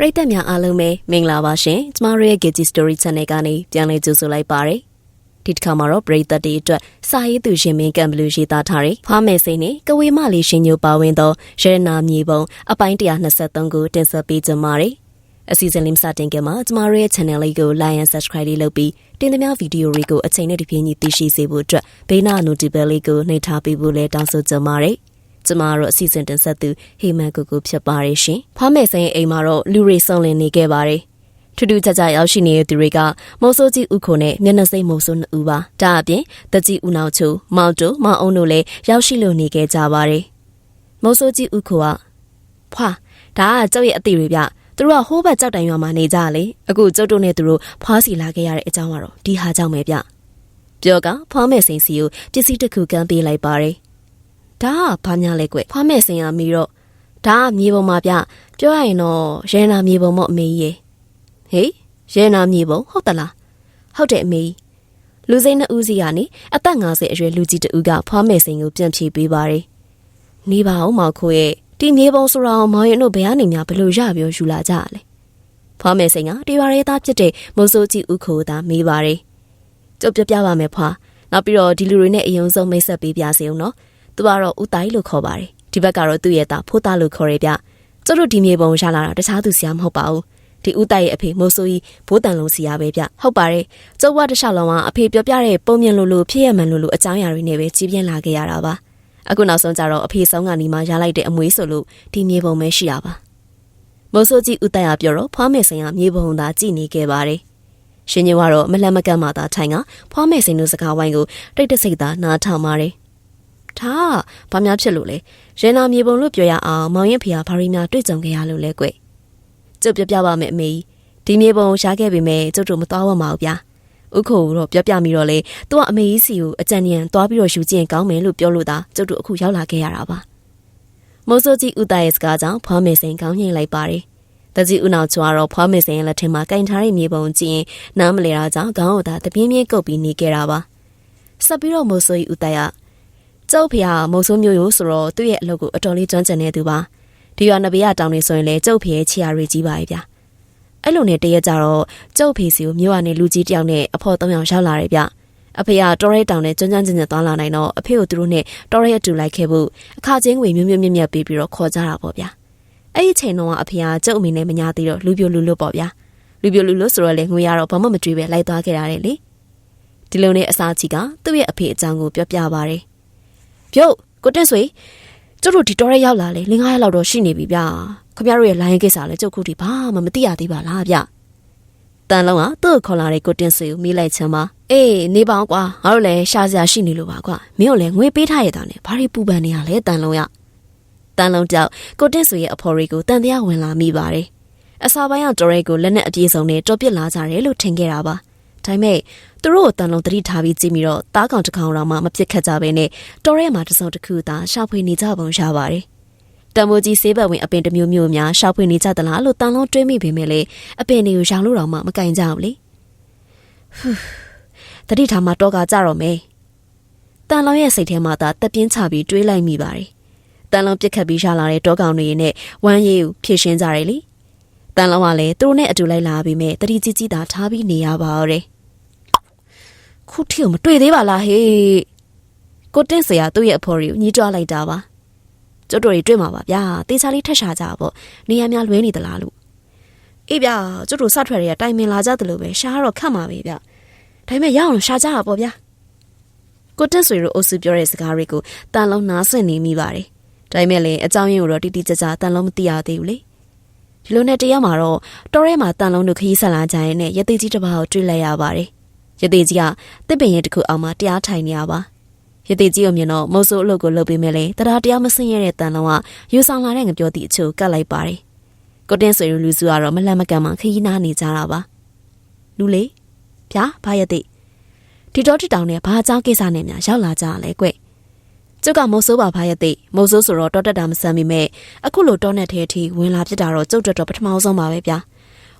ပရိသတ်များအားလုံးပဲမင်္ဂလာပါရှင်ကျမတို့ရဲ့ Gigi Story Channel ကနေပြန်လည်ကြိုဆိုလိုက်ပါရစေဒီတစ်ခါမှာတော့ပရိသတ်တွေအတွက်စာရေးသူရှင်မင်းကံဘလူးရေးသားထားတဲ့ဖားမယ်စိန်နဲ့ကဝေမလေးရှင်ညိုပါဝင်သောရတနာမြေပုံအပိုင်း123ကိုတင်ဆက်ပေးကြပါရစေအစီအစဉ်လေးမစတင်ခင်မှာကျမတို့ရဲ့ channel လေးကို like and subscribe လေးလုပ်ပြီးတင်သမျှဗီဒီယိုတွေကိုအချိန်နဲ့တပြေးညီသိရှိစေဖို့အတွက်ဘေးနာ notification လေးကိုနှိပ်ထားပေးဖို့လည်းတောင်းဆိုကြပါရစေ ကျမတို့အစီအစဉ်တင်ဆက်သူဟေမန်ကိုကိုဖြစ်ပါတယ်ရှင်။ဖားမယ်ဆိုင်ရဲ့အိမ်မှာတော့လူတွေစုံလင်နေခဲ့ပါတယ်။ထူးထူးခြားခြားရောက်ရှိနေတဲ့သူတွေကမော်ဆိုးကြီးဥခုနဲ့မျက်နှာစိမ့်မိုးဆိုးနှစ်ဦးပါ။ဒါအပြင်တကြီးဦးနောက်ချိုမောင်တိုမောင်အောင်တို့လည်းရောက်ရှိလို့နေခဲ့ကြပါတယ်။မော်ဆိုးကြီးဥခုကဖွာဒါကကျုပ်ရဲ့အတိတွေဗျ။သူတို့ကဟိုးဘက်ကြောက်တိုင်ရွာမှာနေကြလေ။အခုကျုပ်တို့နဲ့သူတို့ဖွားစီလာခဲ့ရတဲ့အကြောင်းကတော့ဒီဟာကြောင့်ပဲဗျ။ပြောကဖွားမယ်စိန်စီကိုပစ္စည်းတစ်ခုကမ်းပေးလိုက်ပါတယ်။ ဒါကဘာများလဲကွဖွားမဲ့စင်ရမီတော့ဒါကမြေပုံမှာပြပြောရရင်တော့ရဲနာမြေပုံမို့အမေကြီးရေဟေးရဲနာမြေပုံဟုတ်တလားဟုတ်တယ်အမေကြီးလူစိမ်းနှစ်ဦးစီကနေအသက်50အရွယ်လူကြီးတဦးကဖွားမဲ့စင်ကိုပြန်ဖြေပေးပါတယ်နေပါအောင်မောင်ခိုရဲ့ဒီမြေပုံဆိုတော့မောင်ရင်တို့ဘယ်ကနေများဘလို့ရပြောယူလာကြရလဲဖွားမဲ့စင်ကတရွာရဲသားဖြစ်တဲ့မိုးစိုးကြီးဦးခိုသာမေးပါတယ်ကြုတ်ပြပြပါမယ်ဖွာနောက်ပြီးတော့ဒီလူတွေနဲ့အယုံဆုံးမိတ်ဆက်ပေးပြစေအောင်နော် သူကတော့ဦးတိုင်းလို့ခေါ်ပါတယ်ဒီဘက်ကတော့သူ့ရဲ့သားဖိုးသားလို့ခေါ်ရပြကျတို့ဒီမြေပုံရလာတာတခြားသူစီယာမဟုတ်ပါဘူးဒီဦးတိုက်ရဲ့အဖေမိုးဆိုးကြီးဘိုးတန်လုံးစီယာပဲဗျဟုတ်ပါတယ်ကျုပ်ဝတစ်လျှောက်လုံးကအဖေပြောပြတဲ့ပုံမြင်လို့လို့ဖြစ်ရမှန်လို့လို့အကြောင်းအရာတွေနဲ့ပဲကြီးပြင်းလာခဲ့ရတာပါအခုနောက်ဆုံးကြတော့အဖေဆုံးကနေမှရလိုက်တဲ့အမွေးဆိုလို့ဒီမြေပုံပဲရှိရပါမိုးဆိုးကြီးဦးတိုက်ကပြောတော့ဖွားမယ်ဆိုင်ကမြေပုံသာကြည်နေခဲ့ပါတယ်ရှင်ညကတော့မလက်မကန့်မှသာထိုင်ကဖွားမယ်စိန်တို့စကားဝိုင်းကိုတိတ်တဆိတ်သာနားထောင်ပါတယ် ဒါဘာများဖြစ်လို့လဲရဲနာမြေပုံလို့ပြောရအောင်မောင်ရင်ဖေဟာဘာရီများတွေ့ကြုံခဲ့ရလို့လဲကွကျုပ်ပြပြပါမယ်အမေဒီမြေပုံရှားခဲ့ပေမဲ့ကျုပ်တို့မသွားဝတ်ပါဘူးဗျာဥခိုတော့ပြပြမိတော့လေသူကအမေကြီးစီကိုအကြံဉာဏ်သွားပြီးတော့ယူကျင်ကောင်းမယ်လို့ပြောလို့သာကျုပ်တို့အခုရောက်လာခဲ့ရတာပါမိုးစိုးကြီးဦးသားရဲ့စကားကြောင့်ဖွားမေစိန်ကောင်းညင်လိုက်ပါတယ်တကြီးဦးနောက်ချွာတော့ဖွားမေစိန်ရဲ့လက်ထက်မှာကင်ထားတဲ့မြေပုံကြည့်ရင်နားမလဲတာကြောင့်ခေါင်းကိုသာတပြင်းပြင်းကုတ်ပြီးနေခဲ့တာပါဆက်ပြီးတော့မိုးစိုးကြီးဦးသားက ကျုပ်ဖေဟာမုံဆိုးမျိုးရိုးဆိုတော့သူ့ရဲ့အလုပ်ကိုအတော်လေးကျွမ်းကျင်နေသူပါဒီရွာနဘေးကတောင်နေဆိုရင်လေကျုပ်ဖေရဲ့ချီယာရီကြီးပါရဲ့ဗျအဲ့လိုနဲ့တရက်ကြတော့ကျုပ်ဖေစီကိုမြို့ကနေလူကြီးတယောက်နဲ့အဖေါ်သုံးယောက်ရောက်လာတယ်ဗျအဖေကတော်ရဲတောင်နဲ့ကျွမ်းကျွမ်းကျင်ကျင်သွားလာနိုင်တော့အဖေကိုသူတို့နဲ့တော်ရဲအတူလိုက်ခဲ့ဖို့အခါချင်းငွေမြွမြွမြမြပေးပြီးတော့ခေါ်ကြတာပေါ့ဗျာအဲ့ဒီချိန်တော့အဖေကကျုပ်အမေနဲ့မညာသေးတော့လူပြိုလူလွတ်ပေါ့ဗျာလူပြိုလူလွတ်ဆိုတော့လေငွေရတော့ဘာမှမတွေးပဲလိုက်သွားခဲ့တာလေဒီလိုနဲ့အစာချီကသူ့ရဲ့အဖေအကြောင်းကိုပြောပြပါတယ် ပြုတ်ကိုတက်ဆွေကျတို့ဒီတော်ရဲရောက်လာလေလင်း9ရက်လောက်တော့ရှိနေပြီဗျာခမရတို့ရဲ့လိုင်းကိစ္စလဲကျုပ်ခုထိဘာမှမသိရသေးပါလားဗျတန်လုံးကသူ့ကိုခေါ်လာတဲ့ကိုတင်ဆွေကိုမိလိုက်ချင်ပါအေးနေပါအောင်ကွာငါတို့လည်းရှာစရာရှိနေလို့ပါကွာမင်းတို့လည်းငွေပေးထားရတာနဲ့ဘာတွေပူပန်နေရလဲတန်လုံးရတန်လုံးကြောက်ကိုတင်ဆွေရဲ့အဖော်တွေကိုတန်တရားဝင်လာမိပါတယ်အစာပိုင်းကတော်ရဲကိုလက်နဲ့အပြေဆုံးနဲ့တော်ပစ်လာကြတယ်လို့ထင်ခဲ့တာပါဒါပေမဲ့ သူတို့ကိုတန်လုံးတတိထားပြီးကြည့်ပြီးတော့တားကောင်တစ်ကောင်တော့မှမပြစ်ခတ်ကြဘဲနဲ့တော်ရဲမှာတစုံတစ်ခုသာရှာဖွေနေကြပုံရပါတယ်။တံမိုးကြီးဆေးဘက်ဝင်အပင်တစ်မျိုးမျိုးများရှာဖွေနေကြသလားလို့တန်လုံးတွေးမိပေမဲ့လေအပင်တွေကိုရောင်လို့တော့မှမကင်ကြဘူးလေ။ဟူးတတိထားမှာတော့ကကြတော့မယ်။တန်လုံးရဲ့စိတ်ထဲမှာသာတက်ပြင်းချပြီးတွေးလိုက်မိပါတယ်။တန်လုံးပြစ်ခတ်ပြီးရလာတဲ့တောကောင်တွေနဲ့ဝမ်းရည်ကိုဖြည့်ရှင်းကြတယ်လေ။တန်လုံးကလည်းသူတို့နဲ့အတူလိုက်လာပြီးမဲ့တတိကြီးကြီးသာထားပြီးနေရပါတော့တယ်။ ခုထိကိုမတွေ့သေးပါလားဟေးကိုတင့်စရာသူ့ရဲ့အဖော်တွေကိုညီးတွားလိုက်တာပါကျုပ်တို့တွေတွေ့မှာပါဗျာတေချာလေးထက်ရှာကြပါနေရာများလွဲနေသလားလို့အေးဗျာကျုပ်တို့စထွက်တွေကတိုင်ပင်လာကြသလိုပဲရှားတော့ခတ်မှာပဲဗျဒါပေမဲ့ရအောင်ရှာကြတာပေါ့ဗျာကိုတက်ဆွေတို့အုပ်စုပြောတဲ့စကားတွေကိုတန်လုံးနားဆင်နေမိပါတယ်ဒါပေမဲ့လည်းအကြောင်းရင်းကိုတော့တိတိကျကျတန်လုံးမသိရသေးဘူးလေဒီလိုနဲ့တရားမှာတော့တော်ရဲမှာတန်လုံးတို့ခရီးဆက်လာကြရင်နဲ့ရသေးကြီးတစ်ပါးကိုတွေ့လိုက်ရပါတယ် ရသေးကြီးကတစ်ပင်ရဲတစ်ခုအောင်မှတရားထိုင်နေရပါရသေးကြီးကိုမြင်တော့မုတ်ဆိုးအလုပ်ကိုလုပ်ပေးမယ်လေတရားတရားမစင်ရတဲ့တန်လုံးကယူဆောင်လာတဲ့ငပြောသည့်အချို့ကတ်လိုက်ပါတယ်ကိုတင်းဆွေလူစုကတော့မလှမ်းမကမ်းမှခရီးနားနေကြတာပါလူလေးဗျာဘာရသေးဒီတော့တစ်တောင်နဲ့ဘာအကြောင်းကိစ္စနဲ့များရောက်လာကြရလဲကွကျုပ်ကမုတ်ဆိုးပါဖားရသိမုတ်ဆိုးဆိုတော့တောတက်တာမဆမ်းမိမဲ့အခုလိုတောနဲ့ထဲအထိဝင်လာဖြစ်တာတော့ကျုပ်တော်တော်ပထမဆုံးပါပဲဗျာ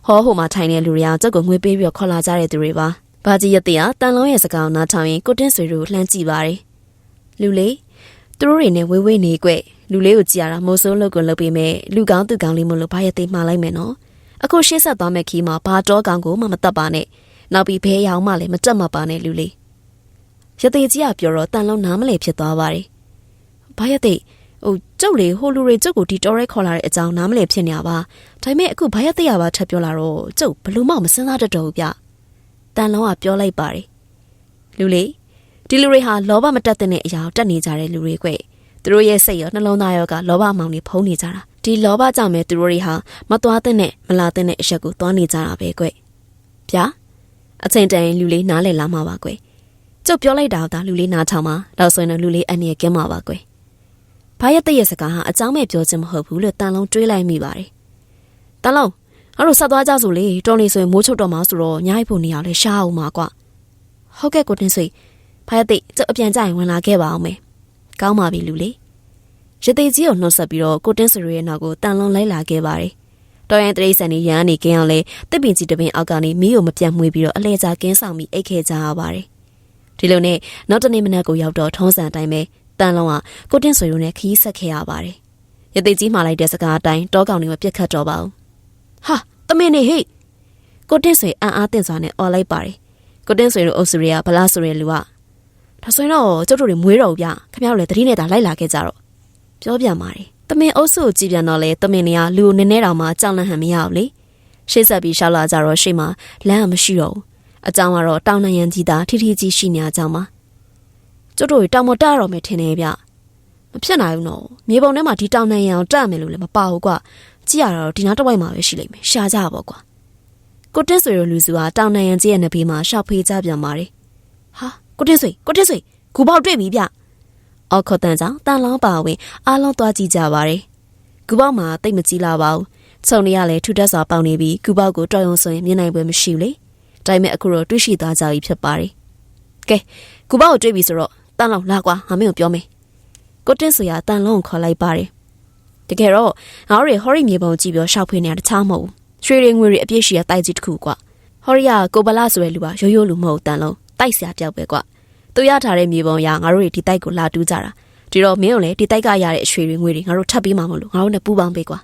ဟောဟိုမှာထိုင်တဲ့လူတွေကကျုပ်ကိုငွေပေးပြီးတော့ခေါ်လာကြတဲ့သူတွေပါ ဘာကြီးရတဲ့တန်လုံးရဲ့စကားနားထောင်ရင်ကိုတင်းဆွေတို့လှမ်းကြည့်ပါတယ်လူလေးသူတို့တွေနဲ့ဝေးဝေးနေကွလူလေးကိုကြည်ရတာမိုးစိုးလုတ်ကိုလုပ်ပေးမယ်လူကောင်းသူကောင်းလေးမလို့ဘာရသေးမှားလိုက်မယ်နော်အခုရှေ့ဆက်သွားမဲ့ခီးမှာဘာတော့ကောင်ကိုမှမတက်ပါနဲ့နောက်ပြီးဘဲရောင်မှလည်းမတက်မပါနဲ့လူလေးရသေးကြီးကပြောတော့တန်လုံးနားမလဲဖြစ်သွားပါတယ်ဘာရသေးဟိုကျုပ်လေဟိုလူတွေကျုပ်ကိုဒီတော်ရဲခေါ်လာတဲ့အကြောင်းနားမလဲဖြစ်နေရပါဒါပေမဲ့အခုဘာရသေးရပါထပ်ပြောလာတော့ကျုပ်ဘလို့မှမစင်းစားတတ်တော့ဘူးဗျ တန်လုံးကပြောလိုက်ပါတယ်လူလေးဒီလူတွေဟာလောဘမတက်တဲ့အရာကိုတက်နေကြတဲ့လူတွေကွသူတို့ရဲ့စိတ်ရောနှလုံးသားရောကလောဘမောင်တွေဖုံးနေကြတာဒီလောဘကြောင့်ပဲသူတို့တွေဟာမသွားတဲ့နဲ့မလာတဲ့အရက်ကိုသွားနေကြတာပဲကွဗျာအချိန်တန်လူလေးနားလည်လာမှာပါကွကျုပ်ပြောလိုက်တာဒါလူလေးနားထောင်မှာတော့ဆိုရင်တော့လူလေးအနေနဲ့ကင်းမှာပါကွဘာရဲ့တည့်ရဲ့စကားဟာအကြောင်းမဲ့ပြောခြင်းမဟုတ်ဘူးလို့တန်လုံးတွေးလိုက်မိပါတယ်တန်လုံး အဲ့လိုဆက်သွားကြဆိုလေတော်နေဆိုရင်မိုးချုပ်တော့မှာဆိုတော့ညိုက်ဖို့နေရလဲရှားအောင်ပါကွဟုတ်ကဲ့ကိုတင်ဆွေဘာရဲ့တိကျုပ်အပြန်ကြရင်ဝင်လာခဲ့ပါအောင်မယ်ကောင်းပါပြီလူလေးရသေးကြီးကိုနှုတ်ဆက်ပြီးတော့ကိုတင်းစရီရဲ့နောက်ကိုတန်လုံးလိုက်လာခဲ့ပါတယ်တော်ရင်တရိษံနေရန်နေကင်းအောင်လဲတစ်ပင်ကြီးတပင်အောက်ကနေမီးကိုမပြတ်မွေးပြီးတော့အလဲကျကင်းဆောင်ပြီးအိတ်ခဲ့ကြရပါတယ်ဒီလိုနဲ့နောက်တနေ့မနက်ကိုရောက်တော့ထုံးစံအတိုင်းပဲတန်လုံးကကိုတင်းဆွေတို့နဲ့ခီးဆက်ခဲ့ရပါတယ်ရသေးကြီးမှလိုက်တဲ့စကားအတိုင်းတောကောင်တွေမပြတ်ခတ်တော့ပါဘူး ဟာတမင်နေဟိကိုတင်းဆွေအံ့အားသင့်စွာနဲ့អော်လိုက်ပါတယ်ကိုတင်းဆွေတို့အုပ်စုတွေကဗလားဆိုတဲ့လူကဒါဆိုရင်တော့ကျုပ်တို့တွေမွေးတော့ဘူးဗျခင်ဗျားတို့လည်းတတိနဲ့သာလိုက်လာခဲ့ကြတော့ပြောပြပါတယ်တမင်အုပ်စုကိုကြည်ပြန်တော့လေတမင်တွေကလူကိုနည်းနည်းတောင်မှကြောက်လန့်ဟန်မရဘူးလေရှေ့ဆက်ပြီးရှောက်လာကြတော့ရှေ့မှာလမ်းကမရှိတော့ဘူးအကြောင်းကတော့တောင်နယံကြီးသားထိထိကြီးရှိနေကြမှာကျုပ်တို့တောင်မတရတော့မယ်ထင်တယ်ဗျမဖြစ်နိုင်ဘူးနော်မြေပုံထဲမှာဒီတောင်နယံကိုတက်မယ်လို့လည်းမပါဘူးကွာ ကြည့်ရတော့ဒီနားတစ်ဝိုက်မှာပဲရှိလိမ့်မယ်ရှာကြပါကွာကိုတင်းဆွေတို့လူစုဟာတောင်နယံကြီးရဲ့နဘေးမှာရှောက်ဖေးကြပြန်ပါတယ်ဟာကိုတင်းဆွေကိုတင်းဆွေဂူပေါက်တွေ့ပြီဗျအော်ခေါ်တန်ကြောင့်တန်လောင်းပါဝင်အားလုံးသွားကြည့်ကြပါတယ်ဂူပေါက်မှာတိတ်မကြီးလာပါဘူးဆုံနေရလဲထူတက်စွာပေါင်နေပြီးဂူပေါက်ကိုတော်ရုံဆိုရင်မြင်နိုင်ပွဲမရှိဘူးလေဒါပေမဲ့အခုတော့တွေးရှိသွားကြပြီဖြစ်ပါတယ်ကဲဂူပေါက်ကိုတွေးပြီဆိုတော့တန်လောင်းလာကွာငါမင်းကိုပြောမယ်ကိုတင်းဆွေကတန်လောင်းကိုခေါ်လိုက်ပါတယ် တကယ်တော့ငါတို့တွေဟော်ရီမြေပုံကြည့်ပြီးရှောက်ဖွေးနေတာတခြားမဟုတ်ဘူးရွှေတွေငွေတွေအပြည့်ရှိရတိုက်ကြီးတစ်ခုကွာဟော်ရီကကိုဗလာဆိုတဲ့လူကရိုးရိုးလူမဟုတ်တန်လုံးတိုက်ဆရာတယောက်ပဲကွာသူရထားတဲ့မြေပုံရငါတို့တွေဒီတိုက်ကိုလာတူးကြတာဒီတော့မင်းတို့လည်းဒီတိုက်ကရတဲ့အရွှေတွေငွေတွေငါတို့ထပ်ပေးမှာမလို့ငါတို့နဲ့ပူးပေါင်းပေးကွာ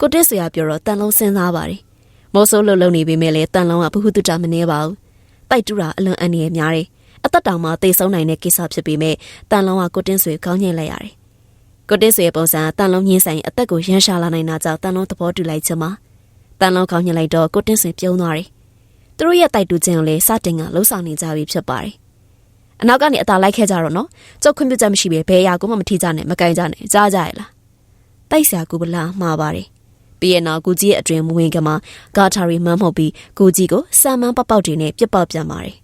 ကိုတက်ဆရာပြောတော့တန်လုံးစဉ်းစားပါတယ်မောဆိုးလှုပ်လှုပ်နေပေမဲ့လည်းတန်လုံးကဘ ഹു တုတာမနေပါဘူးတိုက်တူတာအလွန်အန္တရာယ်များတယ်အသက်တောင်မှတိတ်ဆုံးနိုင်တဲ့ကိစ္စဖြစ်ပေမဲ့တန်လုံးကကိုတင်းဆွေခေါင်းညှိလိုက်ရတယ် ကိုတင်းဆွေရဲ့ပုံစံတန်လုံးညှင်းဆိုင်အသက်ကိုရမ်းရှာလာနိုင်တာကြောင့်တန်လုံးသဘောတူလိုက်ချင်မှာတန်လုံးခေါင်းညှိလိုက်တော့ကိုတင်းဆွေပြုံးသွားတယ်သူတို့ရဲ့တိုက်တူခြင်းကိုလည်းစတင်ကလှုပ်ဆောင်နေကြပြီဖြစ်ပါတယ်အနောက်ကနေအသာလိုက်ခဲ့ကြတော့နော်ကျုပ်ခွင့်ပြုချက်မရှိဘဲဘယ်အရာကိုမှမထိကြနဲ့မကင်ကြနဲ့ကြားကြရလားတိုက်ဆရာကူပလာမှားပါတယ်ပြီးရဲ့နောက်ကူကြီးရဲ့အတွင်မဝင်ကမှာဂါထာရီမန်းမှုတ်ပြီးကူကြီးကိုစံမန်းပပောက်တွေနဲ့ပြစ်ပေါက်ပြန်ပါတယ်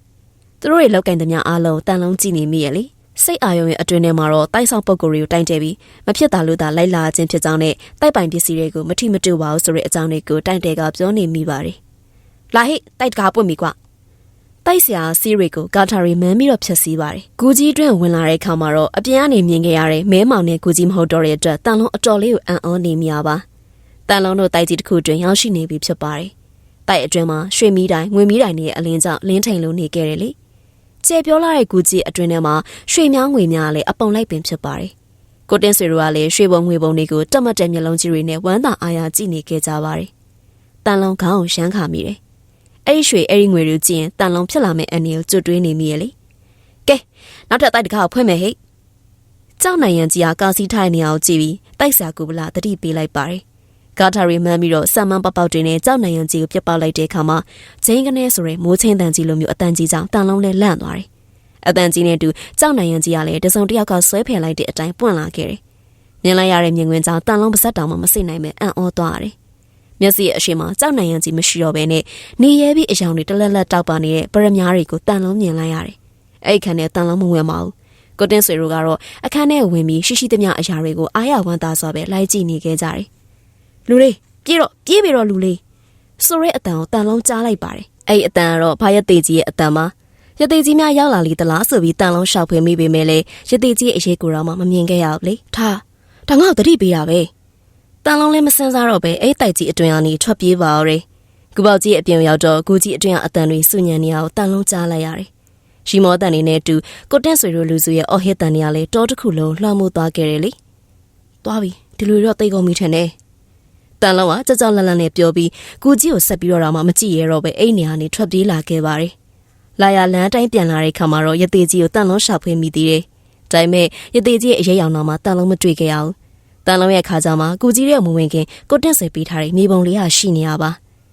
သူတို့တွေလောက်ကင်သမျှအားလုံးတန်လုံးကြည့်နေမိရဲ့လေ စိတ်အာရုံရဲ့အတွင်ထဲမှာတော့တိုက်ဆောင်ပုဂ္ဂိုလ်တွေကိုတိုင်တယ်ပြီးမဖြစ်တာလို့သာလိုက်လာခြင်းဖြစ်ကြောင်းနဲ့တိုက်ပိုင်ပစ္စည်းတွေကိုမထိမတူပါဘူးဆိုတဲ့အကြောင်းတွေကိုတိုင်တယ်ကပြောနေမိပါတယ်လာဟိတိုက်တကားပွင့်ပြီကွတိုက်ဆရာစီးရီကိုဂါထာရီမန်းပြီးတော့ဖြတ်စည်းပါတယ်။ဂူကြီးတွင်ဝင်လာတဲ့အခါမှာတော့အပြင်ကနေမြင်ခဲ့ရတဲ့မဲမောင်နဲ့ဂူကြီးမဟုတ်တော့တဲ့အတွက်တန်လုံးအတော်လေးကိုအံ့ဩနေမိရပါ။တန်လုံးတို့တိုက်ကြီးတစ်ခုတွင်ရောက်ရှိနေပြီဖြစ်ပါတယ်။တိုက်အတွင်းမှာရွှေမီးတိုင်ငွေမီးတိုင်တွေရဲ့အလင်းကြောင့်လင်းထိန်လို့နေခဲ့တယ်လေ။ ကျေပြောလာတဲ့ဂူကြီးအတွင်းထဲမှာရွှေမြောင်းငွေများလည်းအပုံလိုက်ပင်ဖြစ်ပါတယ်။ကိုတင်းဆွေတို့ကလည်းရွှေပုံငွေပုံတွေကိုတမတ်တဲ့မျက်လုံးကြီးတွေနဲ့ဝမ်းသာအားရကြည့်နေခဲ့ကြပါတယ်။တန်လုံးခေါင်းကိုရှမ်းခါမိတယ်အဲ့ဒီရွှေအဲ့ဒီငွေတွေကြည့်ရင်တန်လုံးဖြစ်လာမယ့်အနေကိုကျွတ်တွေးနေမိရလေကဲနောက်ထပ်တိုက်တကားကိုဖွင့်မယ်ဟိတ်ကြောက်နိုင်ရန်ကြီးကကာစီထိုင်နေအောင်ကြည့်ပြီးတိုက်ဆာကူပလာတတိပေးလိုက်ပါတယ် ဂါထာရီမှန်းပြီးတော့ဆမ်မန်းပပောက်တွေနဲ့ကြောက်နိုင်ရန်ကြီးကိုပြတ်ပေါက်လိုက်တဲ့အခါမှာဂျင်းကနေဆိုရဲမိုးချင်းတန်ကြီးလိုမျိုးအတန်ကြီးကြောင့်တန်လုံးနဲ့လန့်သွားတယ်အတန်ကြီးနဲ့တူကြောက်နိုင်ရန်ကြီးကလည်းတစုံတစ်ယောက်ကဆွဲဖယ်လိုက်တဲ့အတိုင်းပွင့်လာခဲ့တယ်မြင်လိုက်ရတဲ့မြင်ကွင်းကြောင့်တန်လုံးပါဇက်တောင်မှမစိနိုင်ပဲအံ့ဩသွားတယ်မျက်စိရဲ့အရှိမကြောက်နိုင်ရန်ကြီးမရှိတော့ဘဲနဲ့နေရဲပြီးအယောင်တွေတလက်လက်တောက်ပါနေတဲ့ပရမ ्या တွေကိုတန်လုံးမြင်လိုက်ရတယ်။အဲ့ခန်းနဲ့တန်လုံးမဝင်ပါဘူး။ကိုတင်းဆွေတို့ကတော့အခန်းထဲဝင်ပြီးရှိရှိသမျှအရာတွေကိုအားရဝမ်းသာစွာပဲလိုက်ကြည့်နေခဲ့ကြတယ်။ လူလေးပြေးတော့ပြေးပြီတော့လူလေးဆိုရဲအတန်ကိုတန်လုံးကြားလိုက်ပါတယ်။အဲ့အတန်ကတော့ဘာရသေးကြီးရဲ့အတန်ပါရသေးကြီးများရောက်လာလေတလားဆိုပြီးတန်လုံးရှောက်ဖွေမိပေမဲ့လေရသေးကြီးအရေးကိုတော့မှမမြင်ခဲ့ရဘူးလေ။ထားဒါငါ့ကိုတတိပေးတာပဲ။တန်လုံးလည်းမစင်စားတော့ပဲအဲ့တိုက်ကြီးအတွင်အောင်နေထွက်ပြေးပါတော့တယ်။ကူပေါက်ကြီးအပြင်ရောက်တော့ကူကြီးအတွင်အောင်အတန်တွေစုညံနေအောင်တန်လုံးကြားလိုက်ရတယ်။ရှီမောတန်နေနဲ့တူကိုတင့်ဆွေတို့လူစုရဲ့အော်ဟစ်တန်တွေကလည်းတောတစ်ခုလုံးလွှမ်းမိုးသွားခဲ့တယ်လေ။သွားပြီဒီလိုတော့တိတ်ကုန်ပြီထင်တယ်။ တန်လုံးကကြောက်ကြောက်လန့်လန့်နဲ့ပြောပြီးကူကြီးကိုဆက်ပြီးတော့မှမကြည့်ရတော့ပဲအိမ်နေရာနေထွက်ပြေးလာခဲ့ပါတယ်။လာရလန်းတိုင်းပြန်လာတဲ့ခါမှာတော့ရသေးကြီးကိုတန်လုံးရှာဖွေမိသေးတယ်။ဒါပေမဲ့ရသေးကြီးရဲ့အရေးရောင်တော့မှတန်လုံးမတွေ့ခဲ့ရဘူး။တန်လုံးရဲ့ခါကြမှာကူကြီးရဲ့မဝင်ခင်ကိုတက်ဆွေပေးထားတဲ့မြေပုံလေးဟာရှိနေရပါ